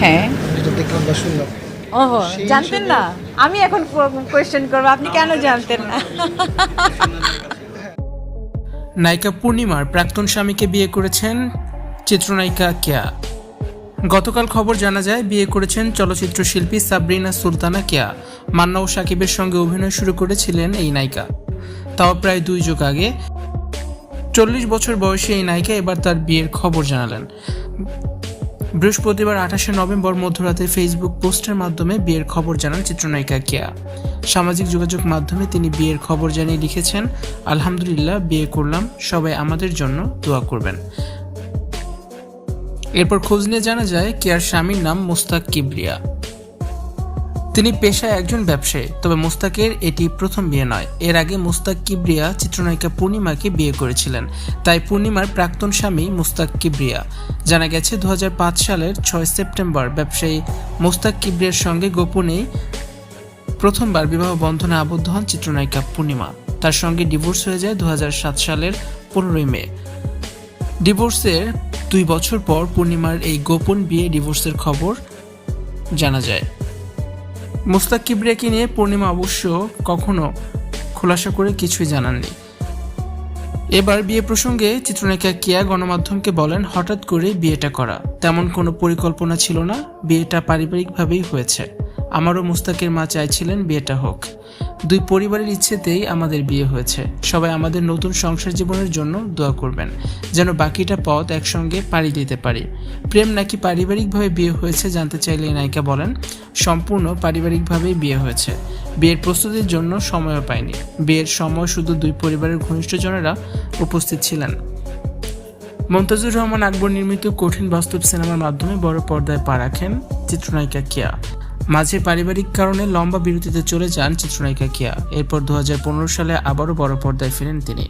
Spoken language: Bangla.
হ্যাঁ। যেটা দেখলাম বা শুনলাম। ওহো জানতেন না। আমি এখন কোয়েশ্চেন করব আপনি কেন জানতেন না? নায়িকা পূর্ণিমার প্রাক্তন স্বামীকে বিয়ে করেছেন চিত্রনায়িকা কেয়া। গতকাল খবর জানা যায় বিয়ে করেছেন চলচ্চিত্র শিল্পী সাবরিনা সুলতানা কেয়া। মান্না ও সাকিবের সঙ্গে অভিনয় শুরু করেছিলেন এই নায়িকা। তাও প্রায় দুই যুগ আগে। চল্লিশ বছর বয়সী এই নায়িকা এবার তার বিয়ের খবর জানালেন। বৃহস্পতিবার আঠাশে নভেম্বর মধ্যরাতে ফেসবুক পোস্টের মাধ্যমে বিয়ের খবর জানান চিত্রনায়িকা কেয়া। সামাজিক যোগাযোগ মাধ্যমে তিনি বিয়ের খবর জানিয়ে লিখেছেন, আলহামদুলিল্লাহ, বিয়ে করলাম, সবাই আমাদের জন্য দোয়া করবেন। এরপর খোঁজ নিয়ে জানা যায়, কেয়ার স্বামীর নাম মোস্তাক কিবরিয়া। তিনি পেশায় একজন ব্যবসায়ী, তবে মোস্তাকের এটি প্রথম বিয়ে নয়। এর আগে মুস্তাক কিবরিয়া চিত্রনায়িকা পূর্ণিমাকে বিয়ে করেছিলেন, তাই পূর্ণিমার প্রাক্তন স্বামী মুস্তাক কিবরিয়া। জানা গেছে দু হাজার পাঁচ সালের ছয় সেপ্টেম্বর ব্যবসায়ী মোস্তাক কিবরিয়ার সঙ্গে গোপনেই প্রথমবার বিবাহ বন্ধনে আবদ্ধ হন চিত্রনায়িকা পূর্ণিমা। তার সঙ্গে ডিভোর্স হয়ে যায় দু হাজার সাত সালের পনেরোই মে। ডিভোর্সের দুই বছর পর পূর্ণিমার এই গোপন বিয়ে ডিভোর্সের খবর জানা যায়। মোস্তাক কিবরিয়াকে নিয়ে পূর্ণিমা অবশ্য কখনো খোলাসা করে কিছুই জানাননি। এবার বিয়ে প্রসঙ্গে চিত্রনায়িকা কিয়া গণমাধ্যমকে বলেন, হঠাৎ করে বিয়েটা করা। তেমন কোনো পরিকল্পনা ছিল না। বিয়েটা পারিবারিকভাবেই হয়েছে। আমারও মুস্তাকের মা চাইছিলেন বিয়েটা হোক। দুই পরিবারের ইচ্ছেতেই আমাদের বিয়ে হয়েছে। সবাই আমাদের নতুন সংসার জীবনের জন্য দোয়া করবেন, যেন বাকিটা পথ একসঙ্গে পাড়ি দিতে পারি। প্রেম নাকি পারিবারিকভাবে বিয়ে হয়েছে জানতে চাইলে নায়িকা বলেন, সম্পূর্ণ পারিবারিকভাবেই বিয়ে হয়েছে। বিয়ের প্রস্তুতির জন্য সময়ও পাইনি। বিয়ের সময় শুধু দুই পরিবারের ঘনিষ্ঠজনেরা উপস্থিত ছিলেন। মমতাজুর রহমান আকবর নির্মিত কঠিন বাস্তব সিনেমার মাধ্যমে বড় পর্দায় পা রাখেন চিত্রনায়িকা কিয়া। মাঝে পারিবারিক কারণে লম্বা বিরতিতে চলে যান চিত্রনায়িকা কিয়া। এরপর দু হাজার পনেরো সালে আবারও বড় পর্দায় ফিরেন তিনি।